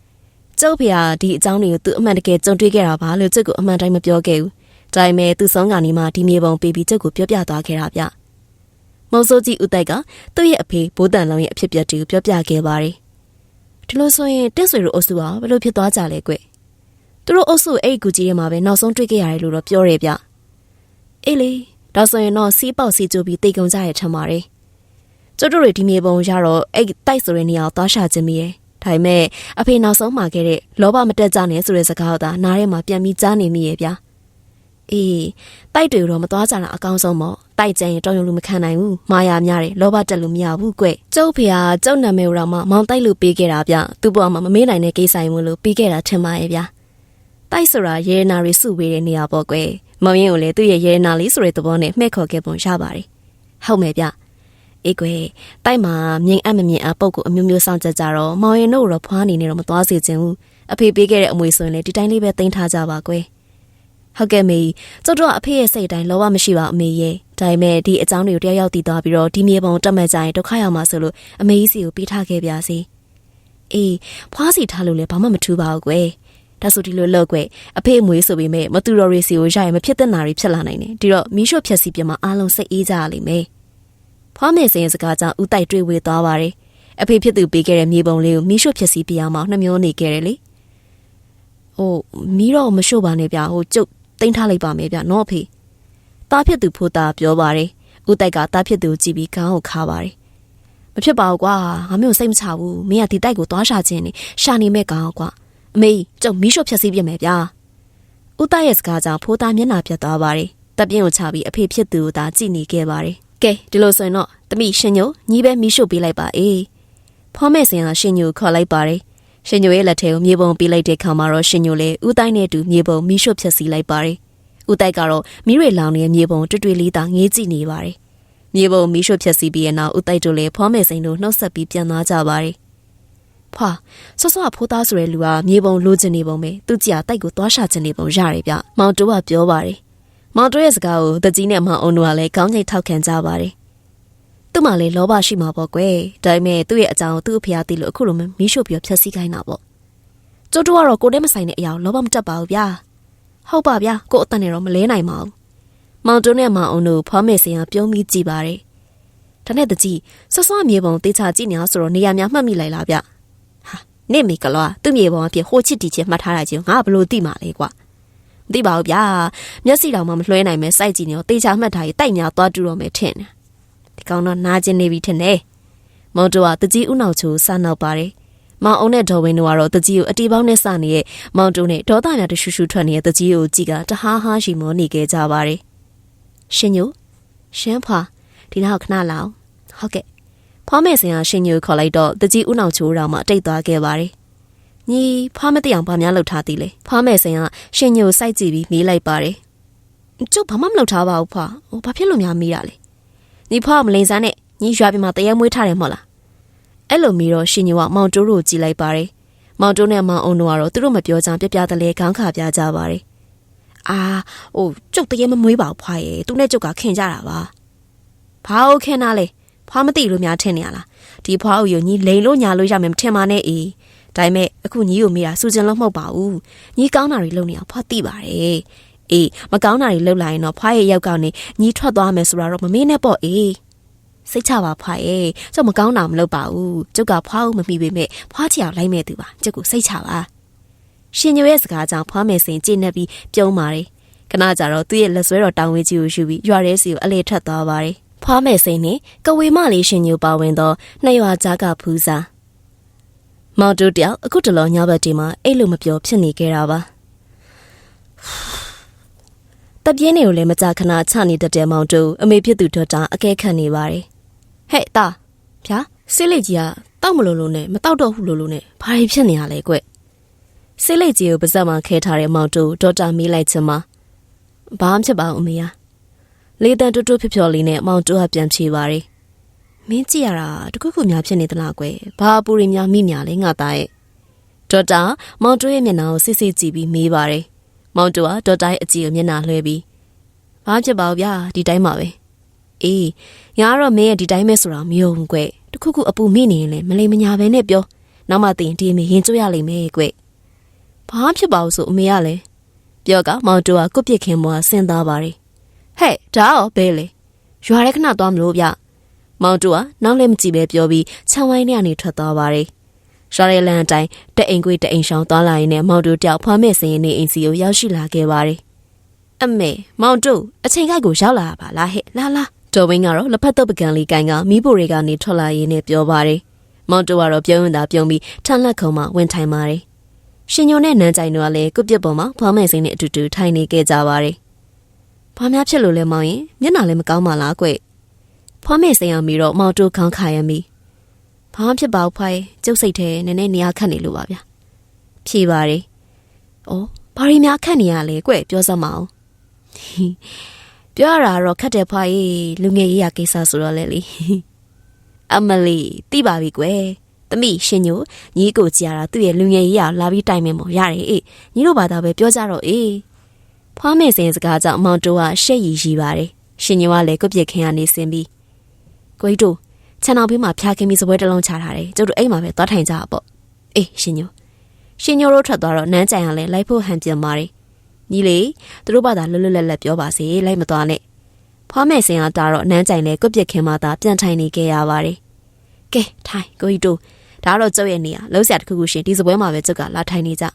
။ကျုပ်ဖေဟာဒီအကြောင်းတွေကိုသူအမှန်တကယ်ကြုံတွေ့ခဲ့တာပါလို့ကျုပ်ကအမှန်တိုင်းမပြောခဲ့ဘူး။ဒါပေမဲ့သူဆုံးကနေမှဒီမြေပုံပေးပြီးကျုပ်ကိုပြောပြသွားခဲ့တာဗျ။ မုံစိုးကြီးဦးတိုက်ကသူ့ရဲ့အဖေဘိုးတန်လုံးရဲ့အဖြစ်အပျက်တွေကိုပြောပြခဲ့ပါတယ်။ဒီလိုဆိုရင်တက်ဆွေတို့အုပ်စုကဘယ်လိုဖြစ်သွားကြလဲကွ။သူတို့အုပ်စုအဲ့ဒီကူကြီးထဲမှာပဲနောက်ဆုံးတွေ့ခဲ့ရတယ်လို့တော့ပြောရဲဗျ။အေးလေဒါဆိုရင်တော့စီးပေါက်စီးကြိုးပြီးတိတ်ကုန်ကြရထင်ပါတယ်။ကျုပ်တို့တွေဒီမြေပုံရတော့အဲ့တိုက်ဆိုတဲ့နေရာကိုသွားရှာခြင်းမိရဲ့။ဒါပေမဲ့အဖေနောက်ဆုံးမှာခဲ့တဲ့လောဘမတက်ကြနဲ့ဆိုတဲ့စကားကိုသာနားထဲမှာပြန်ပြီးကြားနေမိရဲ့ဗျာ။ အေးတိုက်တွေတော့မသွားကြတာအကောင်းဆုံးပေါ့တိုက်ကြရင်တောင်းရုံလူမခံနိုင်ဘူးမာယာများတယ်လောဘတက်လို့မရဘူးကွကျုပ်ဖေဟာကျုပ်နာမည်ကိုတော့မှမောင်တိုက်လို့ပေးခဲ့တာဗျသူ့ဘဝမှာမမေးနိုင်တဲ့ကိစ္စမျိုးလို့ပေးခဲ့တာထင်ပါရဲ့ဗျာတိုက်ဆိုတာရေနာတွေစုဝေးတဲ့နေရာပေါ့ကွယ်မောင်ရင်ကိုလည်းသူ့ရဲ့ရေနာလေးဆိုတဲ့သဘောနဲ့မှဲ့ခေါ်ခဲ့ပုံရပါတယ်ဟုတ်မယ်ဗျအေးကွယ်တိုက်မှာမြင်အပ်မမြင်အပ်ပုံကိုအမျိုးမျိုးစောင့်ကြကြတော့မောင်ရင်တို့တော့ဖွားနေနေတော့မသွားစေချင်ဘူးအဖေပေးခဲ့တဲ့အမွေဆိုရင်လည်းဒီတိုင်းလေးပဲတင်ထားကြပါကွယ် ဟုတ်ကဲ့မေကျုပ်တို့ကအဖေရဲ့စိတ်တိုင်းလောဘမရှိပါအမေရဲ့ဒါပေမဲ့ဒီအကြောင်းတွေကိုတရားရောက်တည်သွားပြီးတော့ဒီမြေပုံတက်မှတ်ကြရင်ဒုက္ခရောက်မှာဆိုလို့အမေကြီးစီကိုပေးထားခဲ့ပါစီအေးဖွားစီထားလို့လည်းဘာမှမထူပါဘူးကွယ်ဒါဆိုဒီလိုလောက်ကွယ်အဖေအမွေဆိုပေမဲ့မတူတော်ရီစီကိုရရင်မဖြစ်တဲ့နာတွေဖြစ်လာနိုင်တယ်ဒီတော့မီးရှို့ဖြက်စီပြမှာအားလုံးစိတ်အေးကြရလိမ့်မယ်ဖွားမယ်စင်စကားကြောင့်ဥတိုက်တွေးဝေသွားပါတယ်အဖေဖြစ်သူပေးခဲ့တဲ့မြေပုံလေးကိုမီးရှို့ဖြက်စီပြအောင်မှနှမျိုးနေခဲ့တယ်လေဟိုမီးတော့မရှို့ပါနဲ့ဗျဟိုကျုပ် တင်ထားလိုက်ပါမယ်ဗျနော်အဖေတားဖြစ်သူဖိုးသားပြောပါတယ်ဦးတိုက်ကတားဖြစ်သူကြည့်ပြီးခေါင်းကိုခါပါတယ်မဖြစ်ပါဘူးကွာငါမျိုးစိတ်မချဘူးမင်းကဒီတိုက်ကိုသွားရှာခြင်းနေရှာနေမဲ့ကောင်ကွာအမေကျုပ်မီးရှို့ဖြက်စီးပြမယ်ဗျာဦးတိုက်ရဲ့စကားကြောင့်ဖိုးသားမျက်နှာပြတ်သွားပါတယ်တပ်ပြင်းကိုချပြီးအဖေဖြစ်သူကိုသာကြည့်နေခဲ့ပါတယ်ကဲဒီလိုဆိုရင်တော့တမိရှင်ညိုညီးပဲမီးရှို့ပေးလိုက်ပါအေးဖောမဲစင်ကရှင်ညိုခေါ်လိုက်ပါတယ် ရှင်ညိုရဲ့လက်ထဲကိုမြေပုံပေးလိုက်တဲ့ခါမှာတော့ရှင်ညိုလည်းဦးတိုင်းနဲ့အတူမြေပုံမီးရှို့ဖြက်စီးလိုက်ပါတယ်ဦးတိုက်ကတော့မီးရိလောင်နေတဲ့မြေပုံတွေ့တွေ့လေးသာငေးကြည့်နေပါတယ်မြေပုံမီးရှို့ဖြက်စီးပြီးတဲ့နောက်ဦးတိုက်တို့လည်းဖောမဲစိန်တို့နှုတ်ဆက်ပြီးပြန်သွားကြပါတယ်ဖွာဆော့ဆော့ဖိုးသားဆိုတဲ့လူကမြေပုံလိုချင်နေပုံပဲသူကြတိုက်ကိုသွားရှာချင်နေပုံရတယ်ဗျမောင်တိုးကပြောပါတယ်မောင်တိုးရဲ့စကားကိုတကြီးနဲ့မောင်အုံတို့ကလည်းကောင်းချိန်ထောက်ခံကြပါတယ် သူ့မှာလည်းလောဘရှိမှာပေါ့ကွယ်ဒါပေမဲ့သူ့ရဲ့အကြောင်းသူ့အဖေကသိလို့အခုလိုမီးရှို့ပြီးဖြက်စီးခိုင်းတာပေါ့ကျိုးတို့ကတော့ကိုတဲမဆိုင်တဲ့အရာလောဘမတက်ပါဘူးဗျာဟုတ်ပါဗျာကိုအတန်နဲ့တော့မလဲနိုင်ပါဘူးမောင်တွန်းနဲ့မောင်အောင်တို့ဖွားမယ်စင်ကပြုံးပြီးကြည်ပါတယ်ဒါနဲ့တကြီးဆွဆွမြေပုံတေးချကြည့်နေအောင်ဆိုတော့နေရာများမှတ်မိလိုက်လားဗျဟာနေမိကလောသူ့မြေပုံအဖြစ်ဟိုချစ်တီချင်းမှတ်ထားတာချင်းငါဘလို့သိမှာလဲကွာမသိပါဘူးဗျာမျက်စိတောင်မှမလွှဲနိုင်မဲစိုက်ကြည့်နေတော့တေးချမှတ်ထားရေးတိုက်ညာသွားတူတော့မယ်ထင်တယ် ဒီကောင်တော့နာကျင်နေပြီထင်တယ်မောင်တို့ကတကြီးဥနောက်ချိုးစနောက်ပါတယ်မောင်အောင်နဲ့ဒေါ်ဝင်းတို့ကတော့တကြီးကိုအတီပေါင်းနဲ့စနေတဲ့မောင်တုံးနဲ့ဒေါသများတရှူရှူထွက်နေတဲ့တကြီးကိုကြည့်ကတဟားဟားရှိမောနေခဲ့ကြပါတယ်။ရှင်ညိုရှမ်းဖွာဒီနောက်ခဏလောက်ဟုတ်ကဲ့ဖွားမယ်စင်ကရှင်ညိုခေါ်လိုက်တော့တကြီးဦးနောက်ချိုးတော်မှတိတ်သွားခဲ့ပါတယ်။ညီဖွားမသိအောင်ဗာများလှုပ်ထားသေးလေဖွားမယ်စင်ကရှင်ညိုစိုက်ကြည့်ပြီးမေးလိုက်ပါတယ်။ကျုပ်ဘာမှမလှုပ်ထားပါဘူးဖွာဟိုဘာဖြစ်လို့များမေးတာလဲ။ ညီဖွားမလိန်စားနဲ့ညီရွာပြမှာတရဲမွေးထားတယ်မဟုတ်လားအဲ့လိုမျိုးတော့ရှင်ညိုကမောင်တိုးတို့ကြည်လိုက်ပါတယ်။မောင်တိုးနဲ့မောင်အောင်တို့ကတော့သူတို့မပြောကြပြပြတလဲခေါင်းခါပြကြပါတယ်။အာဟိုကျုပ်တရေမမွေးပါဘူးဖွာရဲ့သူနဲ့ကျုပ်ကခင်ကြတာပါ။ဘာဟုတ်ခင်တာလဲဖွာမသိလို့များထင်နေရလား။ဒီဖွာကိုယညီလိန်လို့ညာလို့ရမယ်မထင်ပါနဲ့အေး။ဒါပေမဲ့အခုညီကိုမိတာစူကျင်လို့မဟုတ်ပါဘူး။ညီကောင်းတာတွေလုပ်နေအောင်ဖွာသိပါတယ်။ အေးမကောင်းတာတွေလုပ်လာရင်တော့ဖွာရဲ့ရောက်ကောက်နေညီထွက်သွားမယ်ဆိုတာတော့မမေးနဲ့ပေါ့အေး။စိတ်ချပါဖွာရဲ့ကျုပ်မကောင်းတာမလုပ်ပါဘူးကျုပ်ကဖွားဦးမမိပေမဲ့ဖွားချအောင်လိုက်မဲ့သူပါကျုပ်ကိုစိတ်ချပါရှင်ညိုရဲ့စကားကြောင့်ဖွားမယ်စင်ကြည်နေပြီးပြုံးပါတယ်ခဏကြာတော့သူ့ရဲ့လက်ဆွဲတော်တောင်ဝေးကြီးကိုယူပြီးရွာရဲစီကိုအလေထက်သွားပါတယ်ဖွားမယ်စိန်နဲ့ကဝေမလေးရှင်ညိုပါဝင်တော့နှစ်ရွာကြားကဖူးစားမောင်တို့တယောက်အခုတလောညဘက်ဒီမှာအဲ့လိုမပြောဖြစ်နေကြတာပါ တပြင်းတွေကိုလည်းမကြခဏချနေတတ်တဲ့မောင်တို့အမေဖြစ်သူဒေါက်တာအကဲခတ်နေပါတယ်ဟဲ့တာဖြာဆေးလိတ်ကြီးကတောက်မလို့လို့နဲ့မတောက်တော့ဘူးလို့လို့နဲ့ဘာတွေဖြစ်နေရလဲကွဆေးလိတ်ကြီးကိုပါဇက်မှာခဲထားတဲ့မောင်တို့ဒေါက်တာမေးလိုက်ချင်မှာဘာမှဖြစ်ပါဘူးအမေယာလေးတန်တူတူဖြဖြော်လေးနဲ့မောင်တို့ကပြန်ဖြေပါတယ်မင်းကြည့်ရတာတခုခုများဖြစ်နေသလားကွယ်ဘာအပူတွေများမိများလဲငါသားရဲ့ဒေါက်တာမောင်တိုးရဲ့မျက်နှာကိုစစ်စစ်ကြည့်ပြီးမေးပါတယ် မောင်တိုးကဒေါက်တာရဲ့အကြည့်ကိုမျက်နှာလွှဲပြီးဘာဖြစ်ပါဘူးဗျာဒီတိုင်းပါပဲအေးငါကတော့မင်းရဲ့ဒီတိုင်းပဲဆိုတာမယုံကွယ်တခုခုအပူမိနေရင်လည်းမလိမ်မညာပဲနဲ့ပြောနောက်မှသိရင်ဒီမေရင်ကျွတ်ရလိမ့်မယ်ကွယ်ဘာဖြစ်ပါဘူးဆိုအမေကလည်းပြောကမောင်တိုးကကုတ်ပစ်ခင်မောဆင်းသားပါတယ်ဟဲ့ဒါရောဘဲလေရွာရဲခဏသွားမလို့ဗျမောင်တူကနောက်လည်းမကြည့်ပဲပြောပြီးခြံဝိုင်းထဲကနေထွက်သွားပါတယ်။ ရှာရဲလန်အတိုင်းတအိမ်ကွေးတအိမ်ဆောင်သွားလာရင်းနဲ့မောင်တူတယောက်ဖွားမဲ့စင်ရင်နေအိမ်စီကိုရောက်ရှိလာခဲ့ပါတယ်။အမေမောင်တူအချိန်ကိုက်ကိုရောက်လာပါလားဟဲ့လာလာတော်ဝင်းကတော့လက်ဖက်တော့ပကံလေးကိုင်းကမိဖို့တွေကနေထွက်လာရင်းနဲ့ပြောပါတယ်။မောင်တူကတော့ပြုံးရင်သာပြုံးပြီးထန်လက်ခုံမှဝင်ထိုင်ပါတယ်။ရှင်ညိုနဲ့နန်းကြိုင်တို့ကလည်းကုပြစ်ပေါ်မှာဖွားမဲ့စင်နဲ့အတူတူထိုင်နေခဲ့ကြပါတယ်။ဘာများဖြစ်လို့လဲမောင်ရင်မျက်နှာလည်းမကောင်းပါလားကွ။ဖွားမေစိန်အောင်ပြီးတော့မောင်တိုးခေါင်းခါရမီ ဘာမှဖြစ်ပါဘူးဖွားရဲ့ကျုပ်စိတ်ထဲနည်းနည်းနေရာခတ်နေလို့ပါဗျာဖြေပါတယ်။အော်ဘာရီများခတ်နေရလဲကွပြောစမ်းမအောင်။ပြောရတာတော့ခတ်တယ်ဖွားရဲ့လူငယ်ရေးရကိစ္စဆိုတော့လေလေ။အမလီတိပါပြီကွ။သမီးရှင်ညိုညီကိုကြည်ရတာသူ့ရဲ့လူငယ်ရေးရလာပြီးတိုင်မယ်မို့ရတယ်အေးညီတို့ဘာသာပဲပြောကြတော့အေးဖွားမေစိန်စကားကြောင့်မောင်တိုးကရှက်ရည်ရှိပါတယ်ရှင်ညိုကလည်းကုတ်ပြစ်ခင်ကနေဆင်းပြီးကိုကြီးတို့ ခြံအောင်ဘေးမှာဖျားခင်းပြီးစပွဲတစ်လုံးချထားတယ်ကျုပ်တို့အိမ်မှာပဲသွားထိုင်ကြပါပေါ့အေးရှင်ညိုရှင်ညိုတို့ထွက်သွားတော့နန်းကြိုင်ကလည်းလိုက်ဖို့ဟန်ပြန်ပါတယ်ညီလေးသူတို့ဘာသာလွတ်လွတ်လပ်လပ်ပြောပါစေလိုက်မသွားနဲ့ဖွားမဲ့စင်ကတာတော့နန်းကြိုင်လည်းကွက်ပြက်ခင်းမှသာပြန်ထိုင်နေခဲ့ရပါတယ်ကဲထိုင်ကိုကြီးတို့ဒါတော့ကျုပ်ရဲ့နေရလုံးဆရာတစ်ခုခုရှင်ဒီစပွဲမှာပဲကျုပ်ကလာထိုင်နေကြ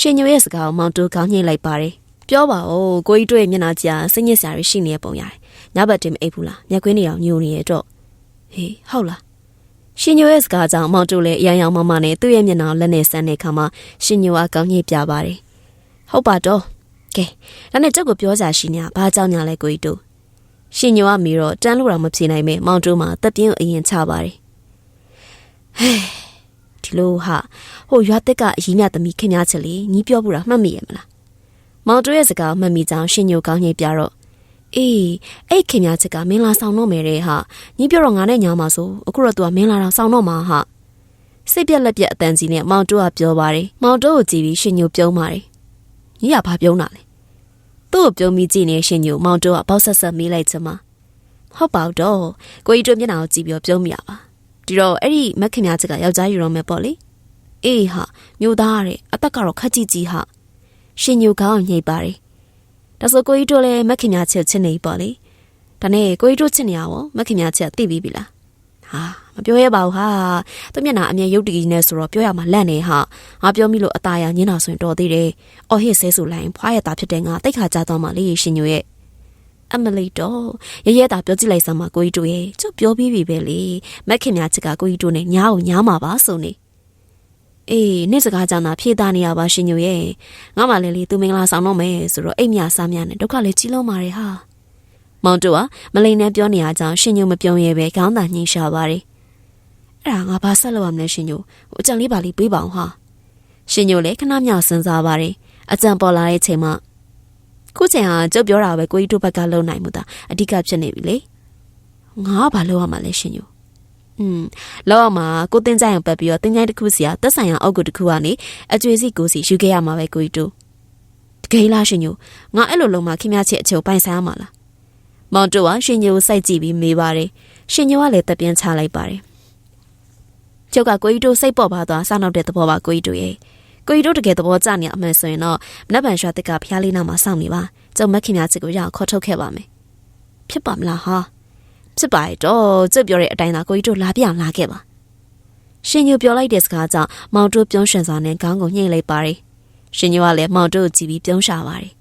ရှင်ညိုရဲ့စကားကိုမောင်တူကောင်းညှိလိုက်ပါတယ်ပြောပါဦးကိုကြီးတို့ရဲ့မျက်နှာကြီးစိတ်ညစ်စရာတွေရှိနေပုံရတယ်ညဘက်တင်မအိပ်ဘူးလားမျက်ကွင်းတွေအောင်ညိုနေရတော့ ဟေးဟုတ်လားရှင်ညိုရဲ့စကားကြောင့်မောင်တူလည်းအရန်ရောင်မမနဲ့သူ့ရဲ့မျက်နှာလက်နဲ့ဆန်းတဲ့ခါမှာရှင်ညိုကကောင်းညှိပြပါတယ်ဟုတ်ပါတော့ကဲဒါနဲ့ကျုပ်ကိုပြောကြရှိနေဘာကြောင့်ညာလဲကိုကြီးတို့ရှင်ညိုကမီတော့တန်းလို့တော့မဖြေနိုင်ပဲမောင်တူမှတက်ပြင်းကိုအရင်ချပါတယ်ဟဲဒီလိုဟာဟိုရွာတက်ကအရင်မြသမီးခင်များချက်လေညီးပြောဘူးတာမှတ်မိရမလားမောင်တူရဲ့စကားမှတ်မိကြောင်းရှင်ညိုကောင်းညှိပြတော့ အေးအဲ့ခင်များချက်ကမင်းလာဆောင်တော့မယ်တဲ့ဟာညီပြောတော့ငါနဲ့ညာမှာဆိုအခုတော့ तू ကမင်းလာတော့ဆောင်တော့မှာဟာစိတ်ပြက်လက်ပြက်အတန်ကြီးနဲ့မောင်တိုးကပြောပါတယ်မောင်တိုးကိုကြည့်ပြီးရှင်ညိုပြုံးပါတယ်ညီကဘာပြုံးတာလဲသူ့ကိုပြုံးပြီးကြည့်နေရှင်ညိုမောင်တိုးကပေါက်ဆက်ဆက်မေးလိုက်ချင်မှာဟုတ်ပါတော့ကိုကြီးတို့မျက်နှာကိုကြည့်ပြီးပြုံးမိရပါဒီတော့အဲ့ဒီမက်ခင်များချက်ကယောက်ျားယူတော့မယ်ပေါ့လေအေးဟာမျိုးသားရတဲ့အသက်ကတော့ခက်ကြီးကြီးဟာရှင်ညိုကောင်းညိတ်ပါတယ် ဒါဆိုကိုကြီးတို့လည်းမက်ခင်များချက်ချစ်နေပေါ့လေဒါနဲ့ကိုကြီးတို့ချစ်နေရအောင်မက်ခင်များချက်သိပြီးပြီလားဟာမပြောရပါဘူးဟာသူမျက်နှာအမြဲရုပ်တကြီးနဲ့ဆိုတော့ပြောရမှာလန့်နေဟာငါပြောမိလို့အตาရညင်းတာဆိုရင်တော်သေးတယ်အော်ဟစ်ဆဲဆိုလိုက်ဖွားရတာဖြစ်တဲ့ငါတိတ်ခါကြသွားမှလေရှင်ညိုရဲ့အမလီတော့ရရဲတာပြောကြည့်လိုက်စမ်းပါကိုကြီးတို့ရဲ့ကျုပ်ပြောပြီးပြီပဲလေမက်ခင်များချက်ကကိုကြီးတို့နဲ့ညားကိုညားမှာပါဆိုနေ အေးနေ့စကားကြောင့်သာဖြေသားနေရပါရှင်ညိုရဲ့ငါမှလည်းလေသူမင်္ဂလာဆောင်တော့မယ်ဆိုတော့အိမ်မြစားမြနဲ့ဒုက္ခလည်းကြီးလုံးပါတယ်ဟာမောင်တူကမလိန်နဲ့ပြောနေရကြောင်းရှင်ညိုမပြောရဲပဲခေါင်းသာညှိရှာပါတယ်အဲ့ဒါငါဘာဆက်လုပ်ရမလဲရှင်ညိုဟိုအကြံလေးပါလေးပေးပါအောင်ဟာရှင်ညိုလည်းခဏမြောက်စဉ်းစားပါတယ်အကြံပေါ်လာတဲ့ချိန်မှာခုချိန်ဟာကျုပ်ပြောတာပဲကိုကြီးတို့ဘက်ကလုံနိုင်မှုတာအဓိကဖြစ်နေပြီလေငါကဘာလုပ်ရမှာလဲရှင်ညို อืมလောက်အောင်မှာကိုတင်းကြိုင်ကိုပတ်ပြီးတော့တင်းကြိုင်တစ်ခုစီကတက်ဆိုင်ရာအောက်ကိုတစ်ခုကနေအကျွေးစီကိုစီယူခဲ့ရမှာပဲကိုကြီးတို့တကယ်လားရှင်ညိုငါအဲ့လိုလုံးမှာခင်ဗျားချစ်အချိုပိုင်ဆိုင်ရမှာလားမောင်တို့ကရှင်ညိုကိုစိုက်ကြည့်ပြီးမေးပါတယ်ရှင်ညိုကလည်းတပြင်းချလိုက်ပါတယ်ကျုပ်ကကိုကြီးတို့စိတ်ပေါ်ပါသွားစောင့်နောက်တဲ့သဘောပါကိုကြီးတို့ရဲ့ကိုကြီးတို့တကယ်သဘောကျနေအမှန်ဆိုရင်တော့မနက်ဖြန်ရွာတစ်ကဖျားလေးနောက်မှာစောင့်နေပါကျုပ်မခင်များချစ်ကိုရအောင်ခေါ်ထုတ်ခဲ့ပါမယ်ဖြစ်ပါမလားဟာ ဖြစ်ပါရဲ့တော့ကျုပ်ပြောတဲ့အတိုင်းသာကိုကြီးတို့လာပြလာခဲ့ပါရှင်ညိုပြောလိုက်တဲ့စကားကြောင့်မောင်တို့ပြုံးရွှင်စွာနဲ့ခေါင်းကိုညှိလိုက်ပါတယ်ရှင်ညိုကလည်းမောင်တို့ကိုကြည့်ပြီးပြုံးရှာပါတယ်